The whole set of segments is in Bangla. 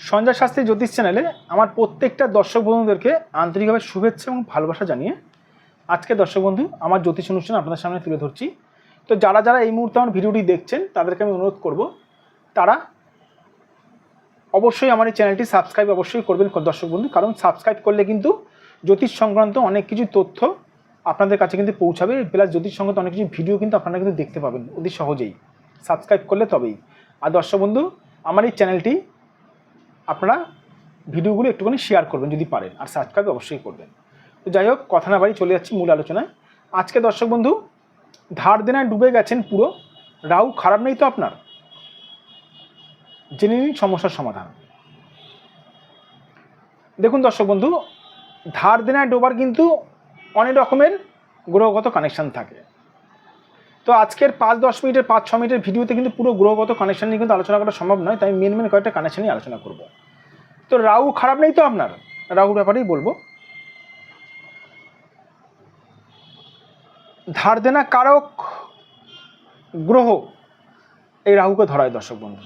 সঞ্জয় শাস্ত্রী জ্যোতিষ চ্যানেলে আমার প্রত্যেকটা দর্শক বন্ধুদেরকে আন্তরিকভাবে শুভেচ্ছা এবং ভালোবাসা জানিয়ে আজকে দর্শক বন্ধু আমার জ্যোতিষ অনুষ্ঠান আপনাদের সামনে তুলে ধরছি। তো যারা যারা এই মুহূর্তে আমার ভিডিওটি দেখছেন, তাদেরকে আমি অনুরোধ করব, তারা অবশ্যই আমার এই চ্যানেলটি সাবস্ক্রাইব অবশ্যই করবেন দর্শক বন্ধু, কারণ সাবস্ক্রাইব করলে কিন্তু জ্যোতিষ সংক্রান্ত অনেক কিছু তথ্য আপনাদের কাছে কিন্তু পৌঁছাবে, প্লাস জ্যোতিষ সংক্রান্ত অনেক কিছু ভিডিও কিন্তু আপনারা কিন্তু দেখতে পাবেন অতি সহজেই। সাবস্ক্রাইব করলে তবেই। আর দর্শক বন্ধু, আমার এই চ্যানেলটি আপনারা ভিডিওগুলো একটুখানি শেয়ার করবেন যদি পারেন, আর সাবস্ক্রাইব অবশ্যই করবেন। তো যাই হোক, কথা না বাড়ি চলে যাচ্ছি মূল আলোচনায়। আজকে দর্শক বন্ধু, ধার দেনায় ডুবে গেছেন পুরো। রাউ খারাপ নেই তো আপনার? জেনে নিন সমস্যার সমাধান। দেখুন দর্শক বন্ধু, ধার দেনায় ডোবার কিন্তু অনেক রকমের গ্রহগত কানেকশান থাকে। তো আজকের পাঁচ দশ মিনিটের, পাঁচ ছ মিনিটের ভিডিওতে কিন্তু পুরো গ্রহগত কানেকশান নিয়ে কিন্তু আলোচনা করা সম্ভব নয়, তাই মেন মেন কয়েকটা কানেকশান নিয়ে আলোচনা করব। তো রাহু খারাপ নেই তো আপনার? রাহুর ব্যাপারেই বলব। ধার দেনা কারক গ্রহ, এই রাহুকে ধরায় দর্শক বন্ধু।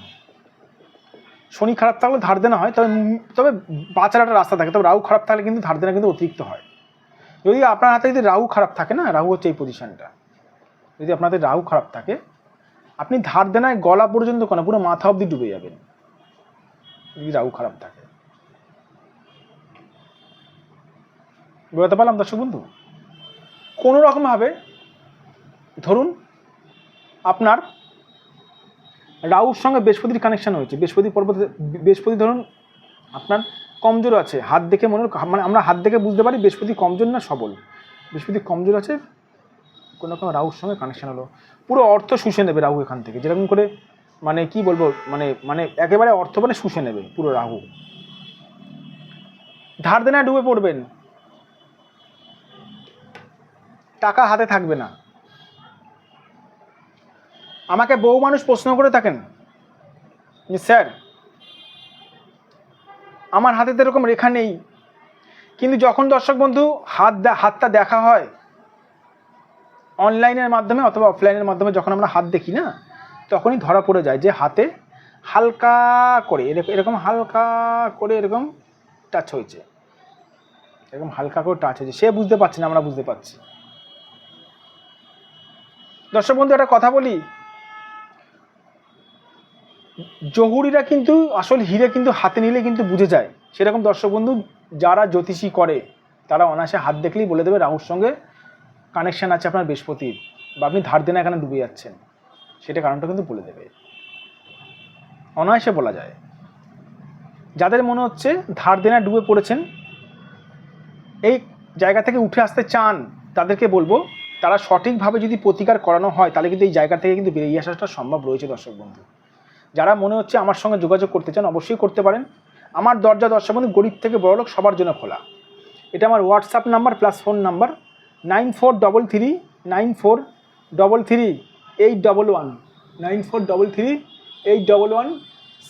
শনি খারাপ থাকলে ধার দেনা হয়, তবে তবে বাঁচার একটা রাস্তা থাকে। তবে রাহু খারাপ থাকলে কিন্তু ধার দেনা কিন্তু অতিরিক্ত হয়। যদি আপনার হাতে যদি রাহু খারাপ থাকে না, রাহু হচ্ছে এই পজিশনটা যদি আপনাদের রাহু খারাপ থাকে, আপনি ধার দেনায় গলা পর্যন্ত কেন, পুরো মাথা অবধি ডুবে যাবেন। যদি রাহু খারাপ থাকে। বোঝাতে পারলাম দর্শক বন্ধু। কোনো রকমভাবে ধরুন আপনার রাহুর সঙ্গে বৃহস্পতির কানেকশান হয়েছে। বৃহস্পতি পর্বত বৃহস্পতি ধরুন আপনার কমজোর আছে, হাত দেখে মনে মানে আমরা হাত দেখে বুঝতে পারি বৃহস্পতি কমজোর না সবল। বৃহস্পতি কমজোর আছে কোনো রকম রাহুর সঙ্গে কানেকশান হলো। পুরো অর্থ শুষে নেবে রাহু এখান থেকে। যেরকম করে মানে কি বলব মানে মানে একেবারে অর্থ মানে শুষে নেবে পুরো রাহু। ধার দেনায় ডুবে পড়বেন। টাকা হাতে থাকবে না। আমাকে বহু মানুষ প্রশ্ন করে থাকেন স্যার, আমার হাতে তো এরকম রেখা নেই। কিন্তু যখন দর্শক বন্ধু হাত হাতটা দেখা হয়, অনলাইনের মাধ্যমে অথবা অফলাইনের মাধ্যমে যখন আমরা হাত দেখি না, তখনই ধরা পড়ে যায় যে হাতে হালকা করে এরকম হালকা করে এরকম টাচ হয়েছে। এরকম হালকা করে টাচ হয়েছে। সে বুঝতে পারছে না, আমরা বুঝতে পারছি। দর্শক বন্ধু, একটা কথা বলি। জহুরিরা কিন্তু, আসল হিরে কিন্তু হাতে নিলে কিন্তু বুঝে যায়। সেরকম দর্শক বন্ধু, যারা জ্যোতিষী করে, তারা অনায়াসে হাত দেখলেই বলে দেবে রাহুর সঙ্গে কানেকশন আছে আপনার বৃহস্পতির, বা আপনি ধার দেনা এখানে ডুবে যাচ্ছেন। সেটা কারণটা কিন্তু বলে দেবে। অনায়াসে বলা যায়। যাদের মনে হচ্ছে ধার দেনা ডুবে পড়েছেন, এই জায়গা থেকে উঠে আসতে চান, তাদেরকে বলব তারা সঠিকভাবে যদি প্রতিকার করানো হয়, তাহলে কিন্তু এই জায়গা থেকে কিন্তু বেরিয়ে আসাটা সম্ভব রয়েছে, দর্শক বন্ধু। যারা মনে হচ্ছে আমার সঙ্গে যোগাযোগ করতে চান, অবশ্যই করতে পারেন। আমার দরজা, দর্শক বন্ধু, গরিব থেকে বড়লোক সবার জন্য খোলা। এটা আমার WhatsApp number plus phone number nine four double three nine four double three eight double one nine four double three eight double one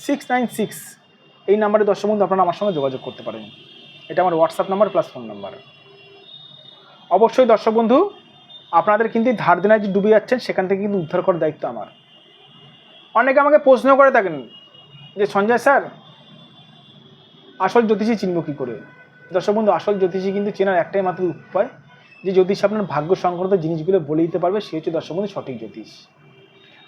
six nine six এই নাম্বারে দর্শক বন্ধু, আপনারা আমার সঙ্গে যোগাযোগ করতে পারেন। এটা আমার WhatsApp number plus phone number অবশ্যই, দর্শক বন্ধু আপনাদের কিন্তু ধার দেনায় যে ডুবে যাচ্ছেন, সেখান থেকে কিন্তু উদ্ধার করার দায়িত্ব আমার। অনেকে আমাকে প্রশ্ন করে থাকেন যে, সঞ্জয় স্যার, আসল জ্যোতিষী চিনব কী করে? দর্শক বন্ধু, আসল জ্যোতিষী কিন্তু চেনার একটাই মাত্র উপায়, যে জ্যোতিষ আপনার ভাগ্য সংক্রান্ত জিনিসগুলো বলে দিতে পারবে, সে হচ্ছে দর্শক বন্ধু সঠিক জ্যোতিষ।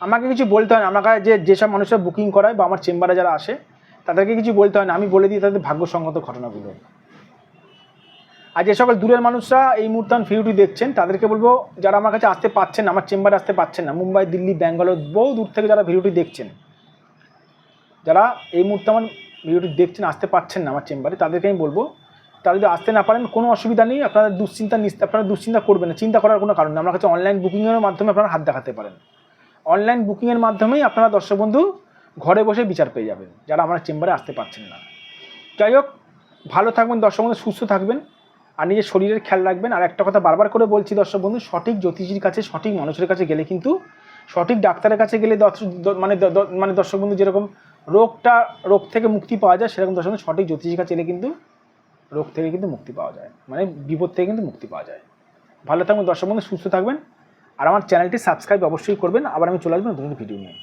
আমাকে কিছু বলতে হয় না, আমাকে যে, যেসব মানুষরা বুকিং করায় বা আমার চেম্বারে যারা আসে, তাদেরকে কিছু বলতে হয় না। আমি বলে দিই তাদের ভাগ্য সংক্রান্ত ঘটনাগুলো। আর যে সকল দূরের মানুষরা এই মুহূর্তে ভিডিওটি দেখছেন তাদেরকে বলব যারা আমার কাছে আসতে পাচ্ছেন না, আমার চেম্বারে আসতে পাচ্ছেন না মুম্বাই দিল্লি ব্যাঙ্গালোর বহু দূর থেকে যারা ভিডিওটি দেখছেন যারা এই মুহূর্তে আমার ভিডিওটি দেখছেন আসতে পাচ্ছেন না আমার চেম্বারে তাদেরকে আমি বলব তারা যদি আসতে না পারেন কোনো অসুবিধা নেই আপনারা দুশ্চিন্তা আপনারা দুশ্চিন্তা করবেন না চিন্তা করার কোনো কারণ নেই আমার কাছে অনলাইন বুকিংয়ের মাধ্যমে আপনারা হাত দেখাতে পারেন। অনলাইন বুকিংয়ের মাধ্যমেই আপনারা দর্শক বন্ধু ঘরে বসে বিচার পেয়ে যাবেন যারা আমার চেম্বারে আসতে পারছেন না। যাই হোক ভালো থাকবেন দর্শক বন্ধু সুস্থ থাকবেন। আর নিজের শরীরের খেয়াল রাখবেন। আর একটা কথা বারবার করে বলছি দর্শক বন্ধু, সঠিক জ্যোতিষীর কাছে, সঠিক মানুষের কাছে গেলে কিন্তু সঠিক ডাক্তারের কাছে গেলে মানে মানে দর্শক বন্ধু, যেরকম রোগটা রোগ থেকে মুক্তি পাওয়া যায়, সেরকম দর্শক সঠিক জ্যোতিষীর কাছে এলে কিন্তু রোগ থেকে কিন্তু মুক্তি পাওয়া যায়। মানে বিপদ থেকে কিন্তু মুক্তি পাওয়া যায়। ভালো থাকবেন দর্শক বন্ধু, সুস্থ থাকবেন। আর আমার চ্যানেলটি সাবস্ক্রাইব অবশ্যই করবেন। আবার আমি চলে আসব নতুন ভিডিও নিয়ে।